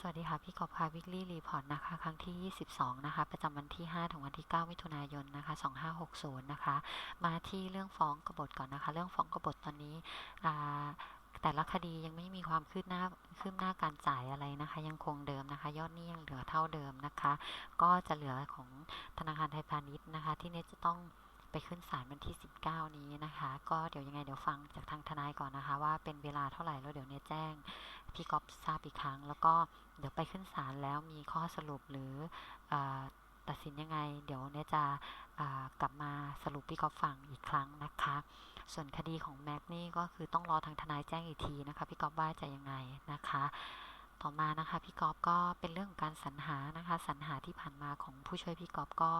สวัสดีค่ะ พี่กอบค่ะ Weekly Report นะคะ ครั้งที่ 22 นะคะ ประจำวันที่ 5 ถึงวันที่ 9 มิถุนายนนะคะ 2560 นะคะ มาที่เรื่องฟ้องกบฏก่อนนะคะ เรื่องฟ้องกบฏตอนนี้แต่ละคดียังไม่มีความคืบหน้าคืบหน้าการจ่ายอะไรนะคะ ยังคงเดิมนะคะ ยอดนี้ยังเหลือเท่าเดิมนะคะ ก็จะเหลือของธนาคารไทยพาณิชย์นะคะ ที่เนตจะต้อง ไปขึ้นศาลวันที่ 19 นี้นะคะ ก็เดี๋ยวยังไงเดี๋ยวฟังจากทางทนายก่อนนะคะ ว่าเป็นเวลาเท่าไหร่แล้วเดี๋ยวเนตแจ้งพี่ก๊อฟทราบอีกครั้ง แล้วก็เดี๋ยวไปขึ้นศาลแล้วมีข้อสรุปหรืออตัดสินยังไง เดี๋ยวเนี่ยจะกลับมาสรุปพี่ก๊อฟฟังอีกครั้งนะคะ ส่วนคดีของแม็กนี่ก็คือต้องรอทางทนายแจ้งอีกทีนะคะพี่ก๊อฟว่าจะยังไงนะคะต่อมานะคะพี่ก๊อฟก็เป็นเรื่องของการสรรหานะคะสรรหาที่ผ่านมาของผู้ช่วยพี่ก๊อฟก็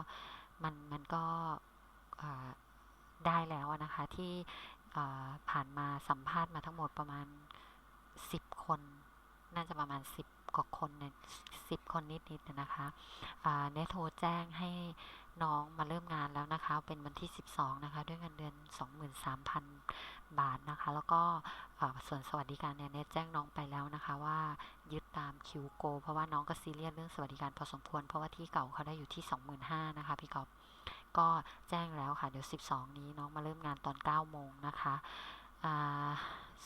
มันมันก็ ได้แล้วนะคะ ที่ผ่านมาสัมภาษณ์มาทั้งหมดประมาณสิบคน น่าจะประมาณสิบกว่าคนเนี่ยสิบคนนิดๆนะคะเนทโทรแจ้งให้น้องมาเริ่มงานแล้วนะคะ เป็นวันที่ 12 นะคะ ด้วยเงินเดือน 23,000 บาทนะคะ แล้วก็ส่วนสวัสดิการเนี่ยเนทแจ้งน้องไปแล้วนะคะ ว่ายึดตามคิวโก เพราะว่าน้องก็ซีเรียสเรื่องสวัสดิการพอสมควร เพราะว่าที่เก่าเขาได้อยู่ที่ 25,000นะคะพี่กอฟ ก็แจ้งแล้วค่ะ เดี๋ยว 12 นี้น้องมาเริ่มงานตอน 9 โมงนะคะ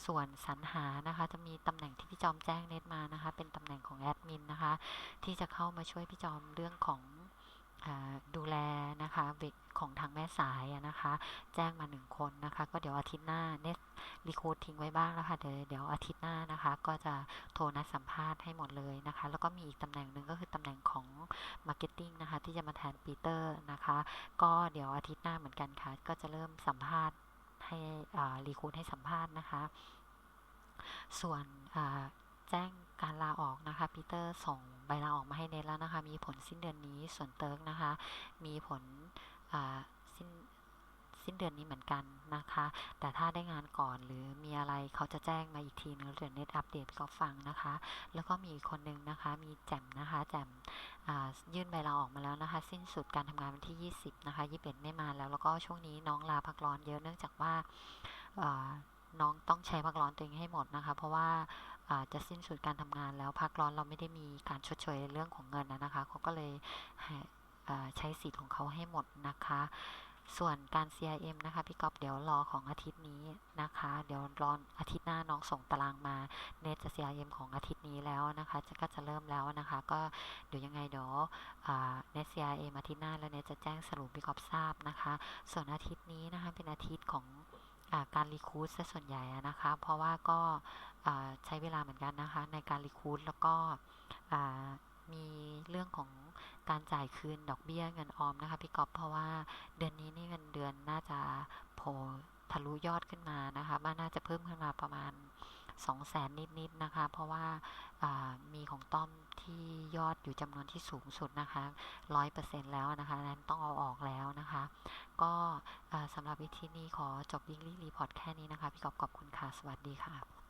ส่วนสรรหานะคะจะมีตำแหน่งที่พี่จอมแจ้งเน็ตมานะคะ เป็นตำแหน่งของแอดมินนะคะ ที่จะเข้ามาช่วยพี่จอมเรื่องของ ดูแลนะคะเวกของทางแม่สายนะคะ แจ้งมาหนึ่งคนนะคะ ก็เดี๋ยวอาทิตย์หน้าเน็ตรีโคดทิ้งไว้บ้างแล้วค่ะเดี๋ยวเดี๋ยวอาทิตย์หน้านะคะ ก็จะโทรนัดสัมภาษณ์ให้หมดเลยนะคะ แล้วก็มีอีกตำแหน่งหนึ่งก็คือตำแหน่งของ Marketing นะคะ ที่จะมาแทนปีเตอร์นะคะ ก็เดี๋ยวอาทิตย์หน้าเหมือนกันค่ะ ก็จะเริ่มสัมภาษณ์ให้รีคูดให้สัมภาษณ์นะคะ ส่วน แจ้งการลาออกนะคะปีเตอร์ส่งใบลาออกมาให้เนทแล้วนะคะ มีผลสิ้นเดือนนี้ส่วนเติร์กนะคะ มีผลสิ้นสิ้นเดือนนี้เหมือนกันนะคะ แต่ถ้าได้งานก่อนหรือมีอะไรเขาจะแจ้งมาอีกทีนึงเดี๋ยวเน็ตอัปเดตก็ฟังนะคะ แล้วก็มีอีกคนนึงนะคะ มีแจมนะคะ แจมยื่นใบลาออกมาแล้วนะคะ สิ้นสุดการทำงานวันที่ 20 นะคะ 21 ไม่มาแล้ว แล้วก็ช่วงนี้น้องลาพักร้อนเยอะเนื่องจากว่าน้องต้องใช้พักร้อนตัวเองให้หมดนะคะ เพราะว่า จะสิ้นสุดการทำงานแล้วพักร้อนเราไม่ได้มีการชดเชยเรื่องของเงินนะคะเขาก็เลยใช้สิทธิ์ของเขาให้หมดนะคะ ส่วนการ CIM นะคะพี่ก๊อฟเดี๋ยวรอของอาทิตย์นี้นะคะ เดี๋ยวรออาทิตย์หน้าน้องส่งตารางมาเนจะ CIM ของอาทิตย์นี้แล้วนะคะจะก็จะเริ่มแล้วนะคะ ก็เดี๋ยวยังไงเดี๋ยวเนต CIM อาทิตย์หน้าแล้วเนจะแจ้งสรุปพี่ก๊อฟทราบนะคะ ส่วนอาทิตย์นี้นะคะเป็นอาทิตย์ของ การรีคูดซะส่วนใหญ่นะคะ เพราะว่าก็ใช้เวลาเหมือนกันนะคะ ในการรีคูดแล้วก็มีเรื่องของการจ่ายคืนดอกเบี้ยเงินออมนะคะพี่กอบเพราะว่าเดือนนี้นี่เงินเดือนน่าจะโผล่ทะลุยอดขึ้นมานะคะมันน่าจะเพิ่มขึ้นมาประมาณ2 0 0แสนนิดๆนะคะ เพราะว่ามีของต้อมที่ยอดอยู่จำนวนที่สูงสุดนะคะ 100%แล้วนะคะ นั้นต้องเอาออกแล้วนะคะ ก็สำหรับวิธีนี้ขอจบยิงลี่รีพอร์ตแค่นี้นะคะ พี่กอบขอบคุณค่ะ สวัสดีค่ะ